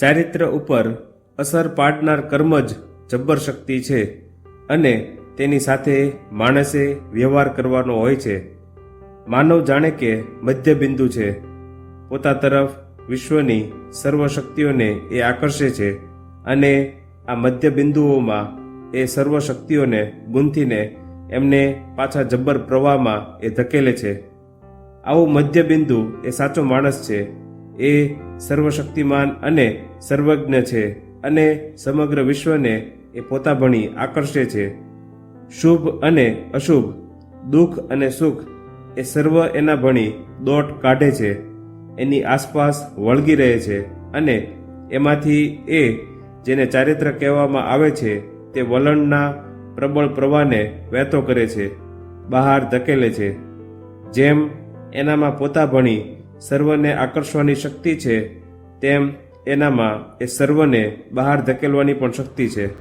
ચારિત્ર ઉપર અસર પાડનાર કર્મ જ જબ્બર શક્તિ છે અને તેની સાથે માણસે વ્યવહાર કરવાનો હોય છે. માનવ જાણે કે મધ્ય બિંદુ છે. પોતા તરફ વિશ્વની સર્વ શક્તિઓને એ આકર્ષે છે અને આ મધ્ય બિંદુઓમાં એ સર્વ શક્તિઓને ગુંથીને એમને પાછા જબ્બર પ્રવાહમાં એ ધકેલે છે. આવું મધ્ય બિંદુ એ સાચો માણસ છે એ સર્વશક્તિમાન અને સર્વજ્ઞ છે અને સમગ્ર વિશ્વને એ પોતા ભણી આકર્ષે છે. શુભ અને અશુભ, દુઃખ અને સુખ એ સર્વ એના ભણી દોટ કાઢે છે. એની આસપાસ વળગી રહે છે અને એમાંથી એ જેને ચારિત્ર કહેવામાં આવે છે તે વલણના પ્રબળ પ્રવાહને વહેતો કરે છે, બહાર ધકેલે છે. જેમ એનામાં પોતા ભણી સર્વને આકર્ષવાની શક્તિ છે તેમ એનામાં એ સર્વને બહાર ધકેલવાની પણ શક્તિ છે.